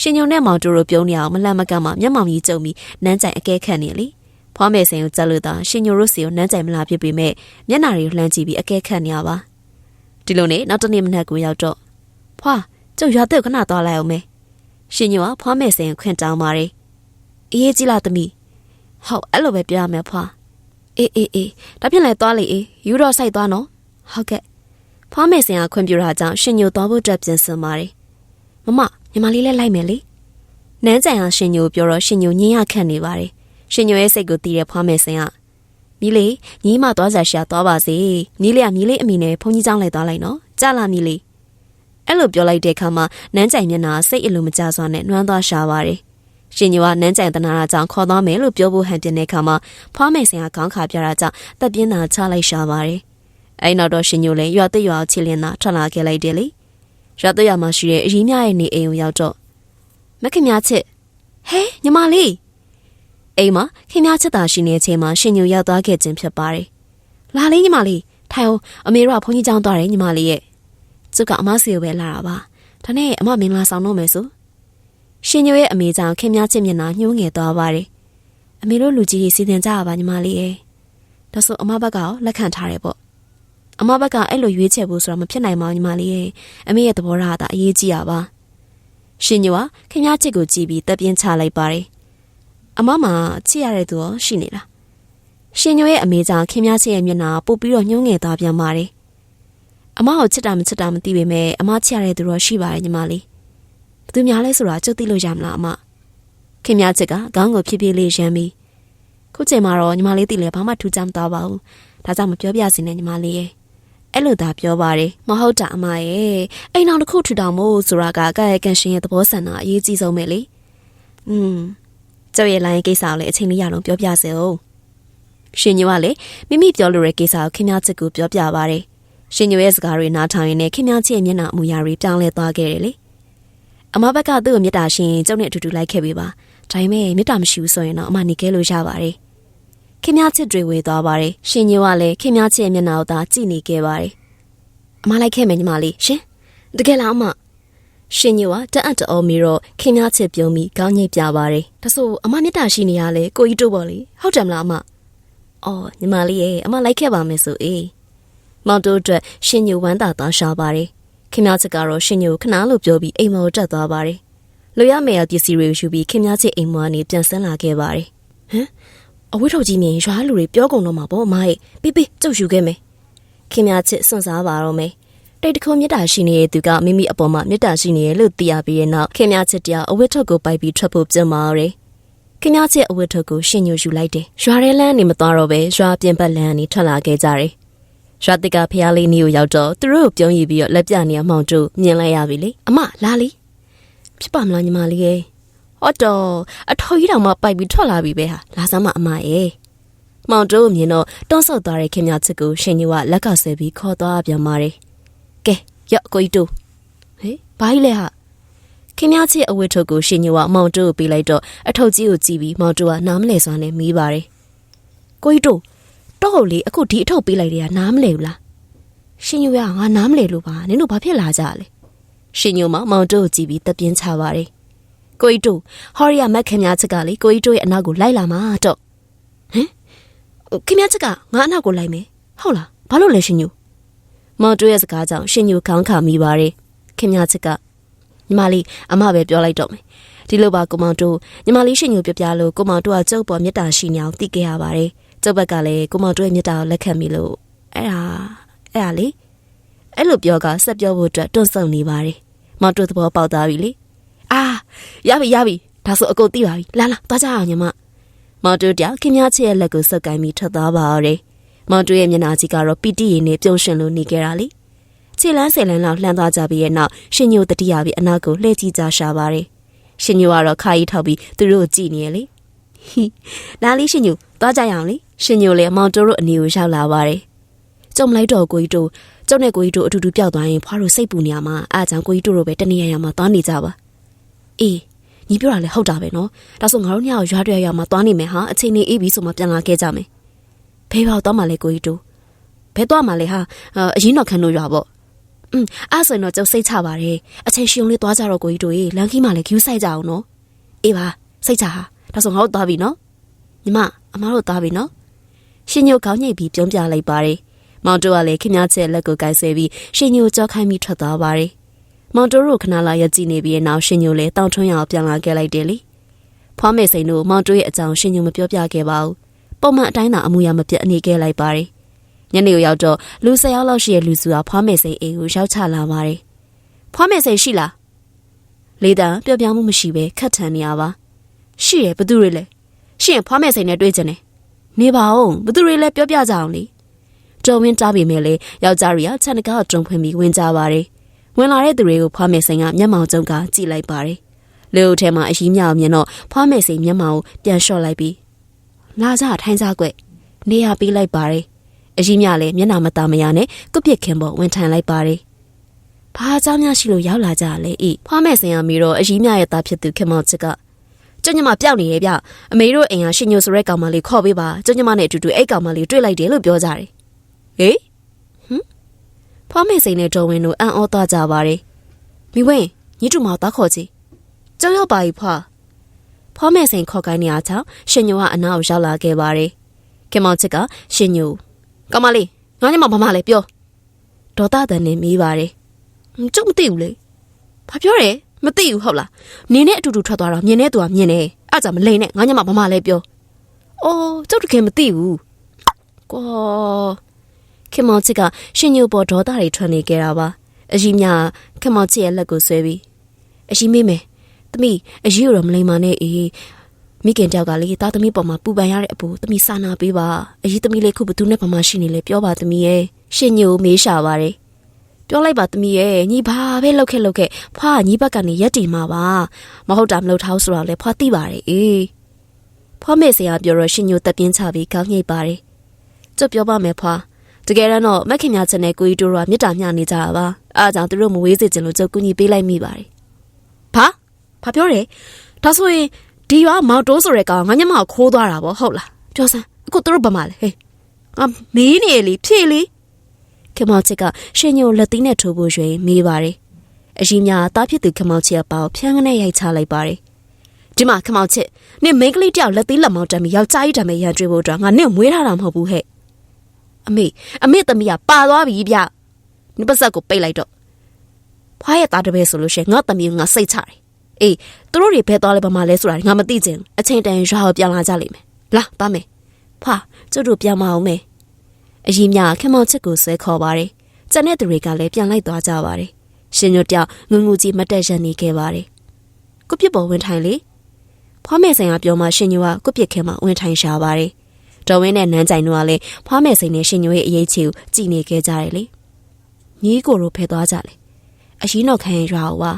ရှင်ညိုနဲ့မောင်တို့တို့ပြုံးနေအောင်မလှမ်းမကမ်းမှမျက်မှောင်ကြီးကျုံပြီးနန်းကြိုင်အကဲခတ်နေလေဖွားမယ်စင်ကိုကြက်လို့သာရှင်ညိုတို့စီကိုနန်းကြိုင်မလာဖြစ်ပေမဲ့မျက်နာတွေကိုလှမ်းကြည့်ပြီးအကဲခတ်နေရပါဒီလိုနဲ့နောက်တနေ့မနက်ကိုရောက်တော့ဖွာကျုပ်ရွာတဲ့ခဏသွားလိုက်အောင်မေရှင်ညိုကဖွားမယ်စင်ခွင့်တောင်းပါတယ်အေးကြီးလားသမီး ဟုတ်အဲ့လိုပဲပြောရမယ်ဖွာအေးအေးအေးဒါဖြင့်လည်းသွားလေအေးယူတော့စိုက်သွားနော်ဟုတ်ကဲ့ဖွားမယ်စင်ကခွင့်ပြုတာကြောင့်ရှင်ညိုသွားဖို့အတွက်ပြင်ဆင်ပါတယ်မမညီမလေးလည်းလိုက်မယ်လေနန်းကြံအောင်ရှင်ညိုပြောတော့ရှင်ညိုညင်းရခတ်နေပါတယ်ရှင်ညိုရဲ့စိတ်ကိုတီးတဲ့ဖွားမယ်စင်ကမီးလေးညီမသွားစားရှာသွားပါစေမီးလေးကမီးလေးအမိနဲ့ဖုန်းကြီးကျောင်းလိုက်သွားလိုက်နော်ကြားလားမီးလေးအဲ့လိုပြောလိုက်တဲ့အခါမှာနန်းကြိုင်မျက်နှာစိတ်အလိုမကျစွာနဲ့နှွမ်းသွားရှာပါတယ် ရှင်ညိုကနန်းကြိုင်တနာရာကြောင့်ခေါ်သွားမယ်လို့ပြောဖို့ဟန်ပြတဲ့အခါမှာဖွားမယ်ဆင်ကခေါင်းခါပြတာကြောင့်တက်ပြင်းသာချလိုက်ရှာပါတယ်အဲ့နောက်တော့ရှင်ညိုလည်းရွာသိရွာချီလင်းသာထွက်လာခဲ့လိုက်တယ်လေရွာသိရွာမှာရှိတဲ့အရင်မြရဲ့နေအိမ်ကိုရောက်တော့မခင်များချစ်ဟဲညီမလေးအိမ်မှာခင်များချစ်တာရှိနေတဲ့အချိန်မှာရှင်ညိုရောက်သွားခဲ့ခြင်းဖြစ်ပါတယ်လာလေးညီမလေးထိုင်အောင်အမေတို့ကဘုန်းကြီးကျောင်းသွားတယ်ညီမလေးရဲ့သူကအမစီကိုပဲလာတာပါဒါနဲ့အမမင်္ဂလာဆောင်တော့မယ်ဆို ရှင်ညိုရဲ့အမေကြောင့်ခင်များချစ်မျက်နှာညှိုးငယ်သွားပါတယ်အမေတို့လူကြီးတွေစီစဉ်ကြရပါညီမလေးရဲ့ဒါဆိုအမဘက်ကရောလက်ခံထားတယ်ပေါ့အမဘက်ကအဲ့လိုရွေးချယ်ဖို့ဆိုတာမဖြစ်နိုင်ပါဘူးညီမလေးရဲ့အမေရဲ့သဘောထားကအရေးကြီးတာပါရှင်ညိုကခင်များချစ်ကိုကြည့်ပြီးတက်ပြင်းချလိုက်ပါတယ်အမမချစ်ရတဲ့သူရောရှိနေလားရှင်ညိုရဲ့အမေကြောင့်ခင်များချစ်ရဲ့မျက်နှာပို့ပြီးတော့ညှိုးငယ်သွားပြန်ပါတယ်အမကိုချစ်တာမချစ်တာမသိပေမဲ့အမချစ်ရတဲ့သူတော့ရှိပါတယ်ညီမလေးဘယ် သူများလဲဆိုတာကြုတ်သိလို့ရမလားအမခင်များချစ်ကခေါင်းကိုဖြည်းဖြည်းလေးရမ်းပြီးခုချိန်မှာတော့ညီမလေးသိလဲဘာမှထူးခြားမသွားပါဘူးဒါကြောင့်မပြောပြစီနဲ့ညီမလေးရဲ့အဲ့လိုသာပြောပါတယ်မဟုတ်တာအမရဲ့အိမ်အောင်တစ်ခုထူထောင်မို့ဆိုတာကကာယကံရှင်ရဲ့သဘောဆန္ဒအရေးကြီးဆုံးပဲလေอืมကျော်ရဲ့လိုင်းကိစ္စကိုလည်းအချိန်လေးရအောင်ပြောပြစေဦးရှင်ညိုကလည်းမိမိပြောလိုတဲ့ကိစ္စကိုခင်ဗျားချစ်ကိုပြောပြပါတယ်ရှင်ညိုရဲ့စကားတွေနားထောင်ရင်းနဲ့ခင်ဗျားချစ်ရဲ့မျက်နှာအမူအရာတွေပြောင်းလဲသွားခဲ့တယ်လေ အမဘက်ကသူ့ကိုမေတ္တာရှင်ကျုပ်နဲ့အတူတူလိုက်ခဲ့ပေးပါဒါပေမဲ့မေတ္တာမရှိဘူးဆိုရင်တော့အမနေခဲ့လို့ရပါတယ်ခင်ဗျားချစ်တွေဝေသွားပါတယ်ရှင်ညိုကလည်းခင်ဗျားချစ်ရဲ့မျက်နှာကိုသာကြည့်နေခဲ့ပါတယ်အမလိုက်ခဲ့မယ်ညီမလေးရှင်တကယ်လားအမရှင်ညိုကတက်အပ်တော်မီတော့ခင်ဗျားချစ်ပြုံးပြီးခေါင်းညိတ်ပြပါတယ်ဒါဆိုအမမေတ္တာရှိနေရလဲကိုကြီးတို့ပေါ့လေဟုတ်တယ်မလားအမအော်ညီမလေးရဲ့အမလိုက်ခဲ့ပါမယ်ဆိုအေးမောင်တို့အတွက်ရှင်ညိုဝမ်းသာသွားရှာပါတယ် ခင်ဗျားချစ်ကတော့ရှင်ညိုခဏလို့ပြောပြီးအိမ်မောတက်သွားပါတယ်လူရမယ်ရပစ္စည်းတွေကိုယူပြီးခင်ဗျားချစ်အိမ်မောကနေပြန်ဆင်းလာခဲ့ပါတယ်ဟမ်အဝိထုတ်ကြီးမြင်ရွာလူတွေပြောကုန်တော့မှာပေါ့အမရဲ့ပြီးပြီးကျုပ်ယူခဲ့မယ်ခင်ဗျားချစ်စွန့်စားပါတော့မယ်တိတ်တခုမေတ္တာရှိနေတဲ့သူကမိမိအပေါ်မှာမေတ္တာရှိနေရလို့သိရပြီးတဲ့နောက်ခင်ဗျားချစ်တရားအဝိထုတ်ကိုပိုက်ပြီးထွက်ဖို့ပြင်ပါရယ်ခင်ဗျားချစ်အဝိထုတ်ကိုရှင်ညိုယူလိုက်တယ်ရွာရဲလန်းနေမသွားတော့ပဲရွာပြင်ပတ်လန်းကနေထွက်လာခဲ့ကြတယ် ရွာတိကဖျားလေးနီကိုရောက်တော့သူတို့ကိုပြုံးရည်ပြီးတော့လက်ပြနေအမောင်တို့မြင်လိုက်ရပြီလေအမလာလီဖြစ်ပါမလားညီမလေးရဲ့ဟောတော့အထော်ကြီးတောင်မှပိုက်ပြီးထွက်လာပြီပဲဟာလာစမ်းမအမရဲ့မောင်တို့မြင်တော့တွန်းဆော့သွားတဲ့ခင်ဗျားချစ်ကိုရှင်ညိုကလက်ကဆဲပြီးခေါ်သွားပြန်ပါတယ်ကဲရော့ကိုကြီးတို့ဟေးဘာကြီးလဲဟာခင်ဗျားချစ်အဝတ်ထုတ်ကိုရှင်ညိုကမောင်တို့ကိုပေးလိုက်တော့အထုပ်ကြီးကိုကြည့်ပြီးမောင်တို့ကနားမလဲစွာနဲ့မီးပါတယ်ကိုကြီးတို့ တော့ဟုတ်လေအခုဒီအထုပ်ပေးလိုက်တဲ့ကနားမလဲဘူးလားရှင်ညိုကငါနားမလဲလို့ပါနင်တို့ဘာဖြစ်လာကြလဲရှင်ညိုမမောင်တို့ကိုကြည့်ပြီးတပြင်းချပါတယ်ကိုကြီးတို့ဟော်ရီယာမက်ခင်များချက်ကလေကိုကြီးတို့ရဲ့အနောက်ကိုလိုက်လာမှာတော့ဟမ်ခင်များချက်ကငါအနောက်ကိုလိုက်မယ်ဟုတ်လားဘာလို့လဲရှင်ညိုမောင်တို့ရဲ့စကားကြောင့်ရှင်ညိုခေါင်းခါမိပါတယ်ခင်များချက်ကညီမလေးအမပဲပြောလိုက်တော့မယ်ဒီလိုပါကိုမောင်တို့ညီမလေးရှင်ညိုပြပြလို့ကိုမောင်တို့ကကျုပ်ပေါ်မေတ္တာရှိနေအောင်သိခဲ့ရပါတယ် ကျုပ်ဘက်ကလည်းကိုမောင်တို့ရဲ့မေတ္တာကိုလက်ခံပြီလို့အဲ့ဒါအဲ့ဒါလေအဲ့လိုပြောကဆက်ပြောဖို့အတွက်တွန့်ဆုတ်နေပါတယ်မောင်တို့သဘောပေါက်သွားပြီလေအာရပြီရပြီဒါဆိုအကုန်သိပါပြီလာလာသွားကြအောင်ညီမမောင်တို့တယောက်ခင်များချစ်ရဲ့လက်ကိုဆုပ်ကိုင်းပြီးထွက်သွားပါတော့တယ်မောင်တို့ရဲ့မျက်နှာကြီးကတော့ပီတိရည်နဲ့ပြုံးရွှင်လို့နေခဲ့တာလေခြေလန်းဆယ်လန်းလောက်လှမ်းသွားကြပြီးရဲ့နောက်ရှင်ညိုတတိယပြီးအနောက်ကိုလှည့်ကြည့်ကြရှာပါတယ်ရှင်ညိုကတော့ခါကြီးထောက်ပြီးသူတို့ကိုကြည့်နေရလေဟီလာလေးရှင်ညိုသွားကြရအောင်လေ ရှင်ညိုလည်းမောင်တို့အနီကိုရောက်လာပါတယ်ကြုံလိုက်တော့ကိုကြီးတို့ကျုပ်နဲ့ကိုကြီးတို့အတူတူပျောက်သွားရင်ဖွားတို့စိတ်ပူနေရမှာအားကြောင့်ကိုကြီးတို့တို့ပဲတနေရရမှာသွားနေကြပါအေးညီပြောတာလည်းဟုတ်တာပဲနော်ဒါဆိုငါတို့ညကိုရွာတွေ့ရမှာသွားနေမယ်ဟာအချိန်နေအေးပြီဆိုမှပြန်လာခဲ့ကြမယ်ဖေးပေါတော့မှလဲကိုကြီးတို့ဘဲတော့မှလဲဟာအရင်တော့ခန်းတို့ရွာပေါ့อืมအဲ့ဆိုရင်တော့ကျုပ်စိတ်ချပါတယ်အချိန်ရှင်လေးသွားကြတော့ကိုကြီးတို့ရေလမ်းခီးမှလည်း queue ဆိုင်ကြအောင်နော်အေးပါစိတ်ချဟာဒါဆိုငါတို့သွားပြီနော်ညီမအမားတို့သွားပြီနော် ရှင်ညိုခေါင်းညိတ်ပြီးပြုံးပြလိုက်ပါတယ်မောင်တိုးကလည်းခင်ဗျားချက်လက်ကိုကိုက်ဆွဲပြီးရှင်ညိုကြောက်ခိုင်းပြီးထွက်သွားပါတယ်မောင်တိုးတို့ခဏလာရကြည့်နေပြီးနောက်ရှင်ညိုလည်းတောင်ထွန်းရအောင်ပြန်လာခဲ့လိုက်တယ်လေဖွားမေစိန်တို့မောင်တိုးရဲ့အကြောင်းရှင်ညိုမပြောပြခဲ့ပါဘူးပုံမှန်အတိုင်းသာအမှုရမပြတ်အနေခဲ့လိုက်ပါတယ်ညနေကိုရောက်တော့လူ၁၀ယောက်လောက်ရှိတဲ့လူစုကဖွားမေစိန်အိမ်ကိုရောက်ချလာပါတယ်ဖွားမေစိန်ရှိလားလေတံပြောပြမှုမရှိပဲခတ်ထန်နေရပါရှိရဘသူတွေလဲရှိရင်ဖွားမေစိန်နဲ့တွေ့ကြတယ် နေပါဦးဘသူတွေလဲပြောပြကြအောင်လေတော်ဝင်းတားပေမဲ့လေယောက်ျားတွေကခြံတကားတုံဖွင့်ပြီးဝင်ကြပါတယ်ဝင်လာတဲ့သူတွေကိုဖွားမယ်စိန်ကမျက်မှောင်ကျုံကကြည့်လိုက်ပါတယ်လေဦးထဲမှာအကြီးမြောက်မြင်တော့ဖွားမယ်စိန်မျက်မှောင်ကိုပြန်လျှော့လိုက်ပြီးလာကြထိုင်းကြကွနေရပေးလိုက်ပါတယ်အကြီးမြလည်းမျက်နှာမသားမရနဲ့ကုတ်ပြစ်ခင်ပေါ်ဝင်ထိုင်လိုက်ပါတယ်ဘာအကြောင်းများရှိလို့ရောက်လာကြလဲအေးဖွားမယ်စိန်ကမီတော့အကြီးမြရဲ့သားဖြစ်သူခင်မောင်ချစ်က ကျုံညမပျောက်နေရဲ့ဗျအမေတို့အိမ်ကရှင်ညိုဆိုတဲ့ကောင်မလေးခေါ်ပေးပါကျုံညမနဲ့အတူတူအဲ့ကောင်မလေးတွေ့လိုက်တယ်လို့ပြောကြတယ်ဟေးဟမ်ဖွားမယ်စိန်နဲ့တော်ဝင်တို့အံ့ဩသွားကြပါတယ်မိဝင်းညီတူမောင်သားခေါ်ကြည့်ကျောင်းရောက်ပါ ਈ ဖွာဖွားမယ်စိန်ခေါ်ကိုင်းနေအားကြောင့်ရှင်ညိုကအနားကိုရောက်လာခဲ့ပါတယ်ခင်မောင်ချစ်ကရှင်ညိုကောင်မလေးငါညမဘာမှလဲပြောဒေါသတန်နဲ့မေးပါတယ်ကျုပ်မသိဘူးလေဘာပြောရဲ မသိဘူးဟုတ်လားနင်းနဲ့အတူတူထွက်သွားတော့မြင်တဲ့သူကမြင်တယ်အဲ့ကြောင့်မလိန်နဲ့ငါညမဘာမှလဲပြောအော်ကျုပ်တကယ်မသိဘူးကွာခင်မောင်ချစ်ကရှင်ညိုပေါ်ဒေါသတွေထွက်နေကြတာပါအကြီးမြခင်မောင်ချစ်ရဲ့လက်ကိုဆွဲပြီးအကြီးမေးမယ်သမီးအကြီးရောမလိန်ပါနဲ့အေးမိခင်တယောက်ကလေသားသမီးပေါ်မှာပူပန်ရတဲ့အပူသမီးစာနာပေးပါအကြီးသမီးလေးခုဘသူနဲ့ဘာမှရှိနေလဲပြောပါသမီးရဲ့ရှင်ညိုမေးရှာပါတယ် ပြောလိုက်ပါသမီးရဲ့ညီဘာပဲလောက်ခဲ့လောက်ခဲ့ဖွားကညီဘက်ကနေရက်တီမှာပါမဟုတ်တာမလုပ်ထားဆိုတော့လေဖွားသိပါတယ်အေးဖွားမေဆရာပြောတော့ရှင်ညိုတက်ပြင်းချပြီးကောင်းညိတ်ပါတယ်ကျုပ်ပြောပါမယ်ဖွားတကယ်တော့မက်ခင်များချက်နဲ့ကိုကြီးတို့ကမြစ်တာမျှနေကြတာပါအားကြောင့်သူတို့မဝေးစေချင်လို့ကျုပ်ကူညီပေးလိုက်မိပါတယ်ဘာဘာပြောတယ်ဒါဆိုရင်ဒီရွာမောင်တိုးဆိုတဲ့ကောင်ငါညမကိုခိုးသွားတာဗောဟုတ်လားပြောစမ်းအခုသူတို့ဘာမှလဲဟေးငါမေးနေလေဖြေလေ ခင်မောင်ချစ်ကရှင်ညိုလက်သီးနဲ့ထိုးဖို့ရွှေမေးပါတယ်အကြီးများတားဖြစ်သူခင်မောင်ချစ်ကပေါဖြန်းကနေရိုက်ချလိုက်ပါတယ်ဒီမှာခင်မောင်ချစ်နင်မိန်းကလေးတယောက်လက်သီးလက်မောင်းတက်ပြီးယောက်ျားကြီးတမ်းရန်ကျွေးဖို့အတွက်ငါနင့်မွေးထားတာမဟုတ်ဘူးဟဲ့အမေအမေသမီးကပါသွားပြီဗျနင်ပါဆက်ကိုပိတ်လိုက်တော့ဖွားရဲ့သားတပည့်ဆိုလို့ရှိရင်ငါသမီးကငါစိတ်ချတယ်အေးသူတို့တွေဘဲသွားလဲဘာမှလဲဆိုတာငါမသိချင်အချိန်တန်ရွာကိုပြန်လာကြလိမ့်မယ်လာပါမယ်ဖွာကျုပ်တို့ပြန်မအောင်မယ် အရင်မြခင်မောင်ချစ်ကိုဆွဲခေါ်ပါတယ်ကျန်တဲ့သူတွေကလည်းပြန်လိုက်သွားကြပါတယ်ရှင်ညွတ်တယောက်ငငူကြီးမတက်ရနေခဲ့ပါတယ်ကိုပြစ်ပေါ်ဝင်ထိုင်လေဖွားမယ်ဆိုင်ကပြောမှရှင်ညိုကကိုပြစ်ခဲမှဝင်ထိုင်ရှာပါတယ်တော်ဝင်းနဲ့နန်းကြိုင်တို့ကလည်းဖွားမယ်ဆိုင်နဲ့ရှင်ညိုရဲ့အရေးချီကိုကြည်နေခဲ့ကြတယ်လေညီကိုတို့ဖဲသွားကြလေအရင်တော့ခံရရွာဝါ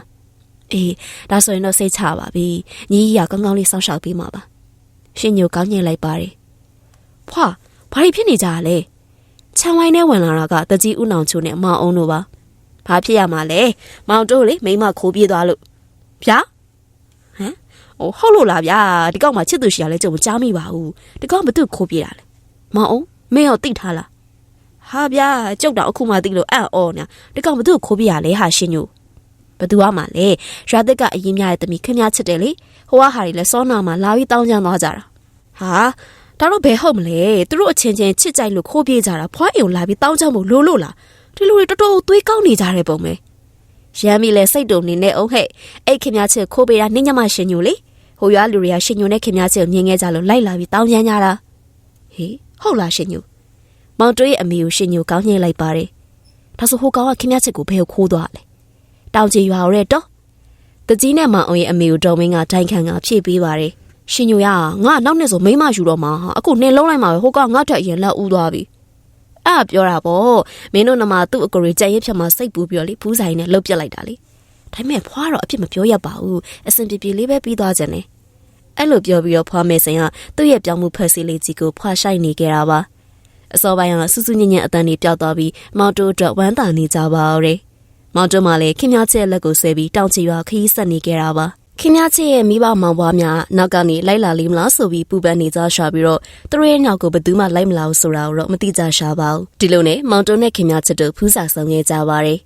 အေးဒါဆိုရင်တော့စိတ်ချပါပြီညီကြီးကကောင်းကောင်းလေးစောင့်ရှောက်ပေးမှာပါရှင်ညိုကောင်းညင်လိုက်ပါတယ်ဖွာဘာဖြစ်နေကြလဲ ချမ်းဝိုင်းနဲ့ဝင်လာတာကတကြီးဦးနောင်ချိုနဲ့မောင်အောင်တို့ပါဘာဖြစ်ရမှာလဲမောင်တို့လေမိမခိုးပြေးသွားလို့ဗျာဟမ်ဟိုဟုတ်လို့လားဗျာဒီကောင်မှချစ်သူရှိရလဲကြုံမကြားမိပါဘူးဒီကောင်ဘသူခိုးပြေးတာလဲမောင်အောင်မင်းရောတိတ်ထားလားဟာဗျာကျုပ်တော့အခုမှသိလို့အံ့ဩနေဒီကောင်ဘသူခိုးပြေးရလဲဟာရှင်ညိုဘသူကမှလဲရွာသက်ကအရင်များရဲ့တမီခင်များချစ်တယ်လေဟိုကဟာတွေလဲစောနာမှာလာပြီးတောင်းကြသွားကြတာဟာ ဒါတော့ဘယ်ဟုတ်မလဲသူတို့အချင်းချင်းချစ်ကြိုက်လို့ခိုးပြေးကြတာဖွားအိမ်လာပြီးတောင်းကြမို့လို့လို့လားဒီလူတွေတော်တော်သွေးကောင်းနေကြတဲ့ပုံပဲရမ်းပြီလဲစိတ်တုံနေနဲ့အောင်ဟဲ့အဲ့ခင်များချစ်ခိုးပေးတာနင်းညမရှင်ညိုလေဟိုရွာလူတွေကရှင်ညိုနဲ့ခင်များချစ်ကိုမြင်ခဲ့ကြလို့လိုက်လာပြီးတောင်းရမ်းကြတာဟေးဟုတ်လားရှင်ညိုမောင်တွေးရဲ့အမေကိုရှင်ညိုကောင်းညှိလိုက်ပါတယ်ဒါဆိုဟိုကောင်ကခင်များချစ်ကိုဘယ်ကိုခိုးသွားလဲတောင်ချီရွာရဲတော့တကြီးနဲ့မောင်အောင်ရဲ့အမေကိုတော်မင်းကတိုင်ခံကဖြည့်ပေးပါတယ် ရှင်ညိုရငါနောက်နှစ်ဆိုမိမယူတော့မှာအခုနင်းလုံးလိုက်မှာပဲဟိုကငါ့ထက်အရင်လက်ဦးသွားပြီအဲ့ဒါပြောတာပေါ့မင်းတို့နမသူ့အကိုရီကြက်ရက်ဖြတ်မှာစိတ်ပူပြီးတော့လေဘူးဆိုင်နဲ့လှုပ်ပြက်လိုက်တာလေဒါပေမဲ့ဖွားတော့အဖြစ်မပြောရပါဘူးအစင်ပြေပြေလေးပဲပြီးသွားကြတယ်အဲ့လိုပြောပြီးတော့ဖွားမေစင်ကသူ့ရဲ့ပြောင်းမှုဖက်စီလေးကြီးကိုဖွားဆိုင်နေကြတာပါအစောပိုင်းကစူးစူးညံ့ညံ့အတန်တွေပျောက်သွားပြီးမောင်တိုအတွက်ဝမ်းသာနေကြပါဦးတယ်မောင်တိုမှလည်းခင်ဗျားချက်လက်ကိုဆွဲပြီးတောင်ချီရွာခရီးဆက်နေကြတာပါ ခင်ဗျားချစ်ရဲ့မိဘမောင်ပွားများနောက်ကနေလိုက်လာလိမ့်မလားဆိုပြီးပူပန်နေကြရှာပြီးတော့သူတို့ရဲ့နောက်ကိုဘယ်သူမှလိုက်မလာဘူးဆိုတာကိုတော့မသိကြရှာပါဘူးဒီလိုနဲ့မောင်တုံးနဲ့ခင်ဗျားချစ်တို့ဖူးစာဆောင်ခဲ့ကြပါတယ်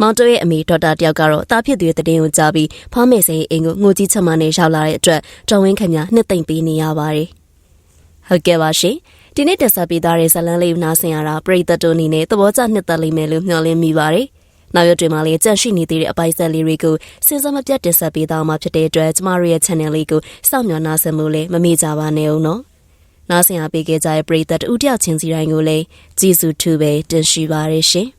မောင်တုံးရဲ့အမေဒေါက်တာတယောက်ကတော့တားဖြစ်သူရဲ့တည်င်းကိုကြားပြီးဖောင်းမေစိန်အိမ်ကိုငိုကြီးချက်မနဲ့ရောက်လာတဲ့အတွက်တော်ဝင်းခင်ဗျားနှစ်သိမ့်ပေးနေရပါတယ်ဟုတ်ကဲ့ပါရှင်ဒီနေ့တက်ဆက်ပေးသားတဲ့ဇလန်းလေးကိုနားဆင်ရတာပရိသတ်တို့အနေနဲ့သဘောကျနှစ်သက်လိမ့်မယ်လို့မျှော်လင့်မိပါတယ် နောက်ရက်တွေမှာလည်းကြန့်ရှိနေသေးတဲ့အပိုက်ဆက်လေးတွေကိုစဉ်းစားမပြတ်တင်ဆက်ပေးသွားမှာဖြစ်တဲ့အတွက်ကျမတို့ရဲ့ channel လေးကိုစောင့်မျှော်နှားဆင်မှုလည်းမမေ့ကြပါနဲ့ဦးနော်။နားဆင်အားပေးခဲ့ကြတဲ့ပရိသတ်အူတယောက်ချင်းစီတိုင်းကိုလည်းကျေးဇူးထူးပဲတင်ရှိပါရရှင်။